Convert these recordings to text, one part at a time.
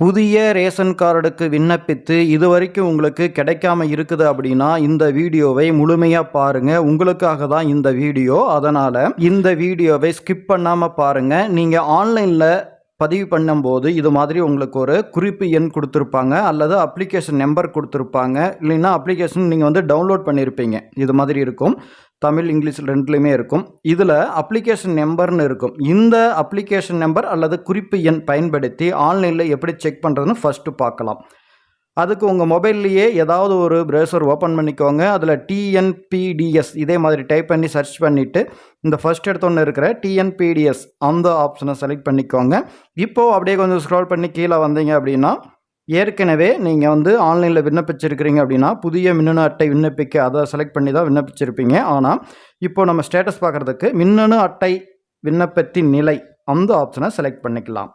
புதிய ரேஷன் கார்டுக்கு விண்ணப்பித்து இது வரைக்கும் உங்களுக்கு கிடைக்காம இருக்குது அப்படின்னா இந்த வீடியோவை முழுமையாக பாருங்கள் உங்களுக்காக தான் இந்த வீடியோ. அதனால் இந்த வீடியோவை ஸ்கிப் பண்ணாமல் பாருங்கள் நீங்கள் ஆன்லைனில் பதிவு பண்ணும்போது இது மாதிரி உங்களுக்கு ஒரு குறிப்பு எண் கொடுத்துருப்பாங்க. அல்லது அப்ளிகேஷன் நம்பர் கொடுத்துருப்பாங்க. இல்லைன்னா அப்ளிகேஷன் நீங்கள் வந்து டவுன்லோட் பண்ணியிருப்பீங்க இது மாதிரி இருக்கும். தமிழ் இங்கிலீஷ் ரெண்டுலேயுமே இருக்கும். இதில் அப்ளிகேஷன் நம்பர்னு இருக்கும். இந்த அப்ளிகேஷன் நம்பர் அல்லது குறிப்பு எண் பயன்படுத்தி ஆன்லைனில் எப்படி செக் பண்ணுறதுன்னு ஃபஸ்ட்டு பார்க்கலாம். அதுக்கு உங்கள் மொபைல்லையே ஏதாவது ஒரு ப்ரௌசர் ஓப்பன் பண்ணிக்கோங்க. அதில் டிஎன்பிடிஎஸ் இதே மாதிரி டைப் பண்ணி சர்ச் பண்ணிவிட்டு இந்த ஃபஸ்ட் எடுத்தோன்னு இருக்கிற டிஎன்பிடிஎஸ் அந்த ஆப்ஷனை செலக்ட் பண்ணிக்கோங்க. இப்போது அப்படியே கொஞ்சம் ஸ்க்ரோல் பண்ணி கீழே வந்தீங்க அப்படின்னா ஏற்கனவே நீங்கள் வந்து ஆன்லைனில் விண்ணப்பிச்சிருக்கிறீங்க அப்படின்னா புதிய மின்னணு அட்டை விண்ணப்பிக்க அதை செலக்ட் பண்ணி தான் விண்ணப்பிச்சிருப்பீங்க. ஆனால் இப்போ நம்ம ஸ்டேட்டஸ் பார்க்குறதுக்கு மின்னணு அட்டை விண்ணப்பத்தின் நிலை அந்த ஆப்ஷனை செலக்ட் பண்ணிக்கலாம்.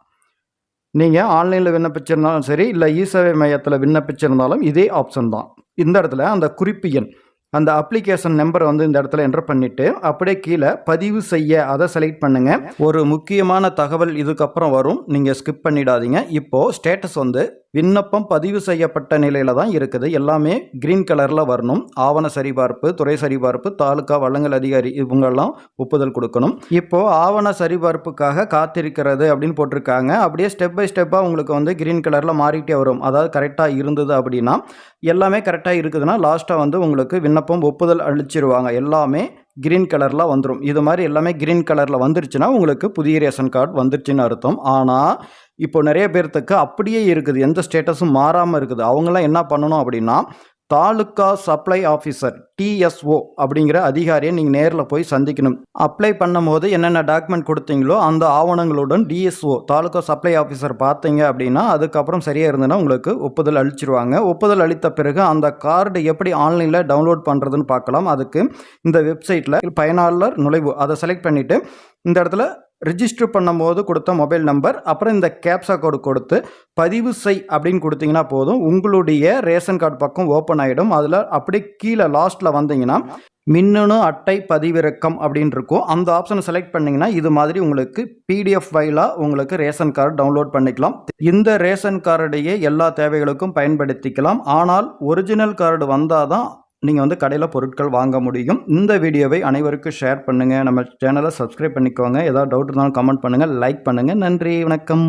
நீங்கள் ஆன்லைனில் விண்ணப்பிச்சிருந்தாலும் சரி இல்லை இ சேவை மையத்தில் விண்ணப்பிச்சிருந்தாலும் இதே ஆப்ஷன் தான். இந்த இடத்துல அந்த குறிப்பு எண் அந்த அப்ளிகேஷன் நம்பரை வந்து இந்த இடத்துல என்டர் பண்ணிவிட்டு அப்படியே கீழே பதிவு செய்ய அதை செலக்ட் பண்ணுங்கள் ஒரு முக்கியமான தகவல் இதுக்கப்புறம் வரும். நீங்கள் ஸ்கிப் பண்ணிடாதீங்க. இப்போது ஸ்டேட்டஸ் வந்து விண்ணப்பம் பதிவு செய்யப்பட்ட நிலையில் தான் இருக்குது. எல்லாமே க்ரீன் கலரில் வரணும். ஆவண சரிபார்ப்பு துறை சரிபார்ப்பு தாலுக்கா வழங்கல் அதிகாரி இவங்கெல்லாம் ஒப்புதல் கொடுக்கணும். இப்போது ஆவண சரிபார்ப்புக்காக காத்திருக்கிறது அப்படின்னு போட்டிருக்காங்க. அப்படியே ஸ்டெப் பை ஸ்டெப்பாக உங்களுக்கு வந்து க்ரீன் கலரில் மாறிட்டே வரும். அதாவது கரெக்டாக இருந்தது அப்படின்னா எல்லாமே கரெக்டாக இருக்குதுன்னா லாஸ்ட்டாக வந்து உங்களுக்கு விண்ணப்ப விண்ணப்பம் ஒப்புதல் அளிச்சிருவாங்க. எல்லாமே க்ரீன் கலரில் வந்துடும் இது மாதிரி எல்லாமே க்ரீன் கலரில் வந்துருச்சுன்னா உங்களுக்கு புதிய ரேஷன் கார்டு வந்துருச்சுன்னு அர்த்தம். ஆனால் இப்போ நிறைய பேர்த்துக்கு அப்படியே இருக்குது. எந்த ஸ்டேட்டஸும் மாறாமல் இருக்குது. அவங்களாம் என்ன பண்ணணும் அப்படின்னா தாலுக்கா சப்ளை ஆஃபீஸர் டிஎஸ்ஓ அப்படிங்கிற அதிகாரியை நீங்கள் நேரில் போய் சந்திக்கணும். அப்ளை பண்ணும்போது என்னென்ன டாக்குமெண்ட் கொடுத்தீங்களோ அந்த ஆவணங்களுடன் டிஎஸ்ஓ தாலுக்கா சப்ளை ஆஃபீஸர் பார்த்தீங்க அப்படின்னா அதுக்கப்புறம் சரியாக இருந்ததுன்னா உங்களுக்கு ஒப்புதல் அளிச்சிருவாங்க. ஒப்புதல் அளித்த பிறகு அந்த கார்டு எப்படி ஆன்லைனில் டவுன்லோட் பண்ணுறதுன்னு பார்க்கலாம். அதுக்கு இந்த வெப்சைட்டில் பயனாளர் நுழைவு அதை செலக்ட் பண்ணிவிட்டு இந்த இடத்துல ரிஜிஸ்டர் பண்ணும்போது கொடுத்த மொபைல் நம்பர் அப்புறம் இந்த கேப்சா கோடு கொடுத்து பதிவு செய் அப்படின்னு கொடுத்தீங்கன்னா போதும். உங்களுடைய ரேஷன் கார்டு பக்கம் ஓப்பன் ஆகிடும் அதில் அப்படியே கீழே லாஸ்ட்டில் வந்தீங்கன்னா மின்னணு அட்டை பதிவிறக்கம் அப்படின்னு இருக்கும். அந்த ஆப்ஷனை செலக்ட் பண்ணிங்கன்னா இது மாதிரி உங்களுக்கு பிடிஎஃப் ஃபைலாக உங்களுக்கு ரேஷன் கார்டு டவுன்லோட் பண்ணிக்கலாம். இந்த ரேஷன் கார்டையே எல்லா தேவைகளுக்கும் பயன்படுத்திக்கலாம். ஆனால் ஒரிஜினல் கார்டு வந்தால் தான் நீங்கள் வந்து கடையில் பொருட்கள் வாங்க முடியும். இந்த வீடியோவை அனைவருக்கும் ஷேர் பண்ணுங்கள் நம்ம சேனலை சப்ஸ்கிரைப் பண்ணிக்கோங்க. ஏதாவது டவுட் இருந்தாலும் கமெண்ட் பண்ணுங்கள் லைக் பண்ணுங்கள் நன்றி. வணக்கம்.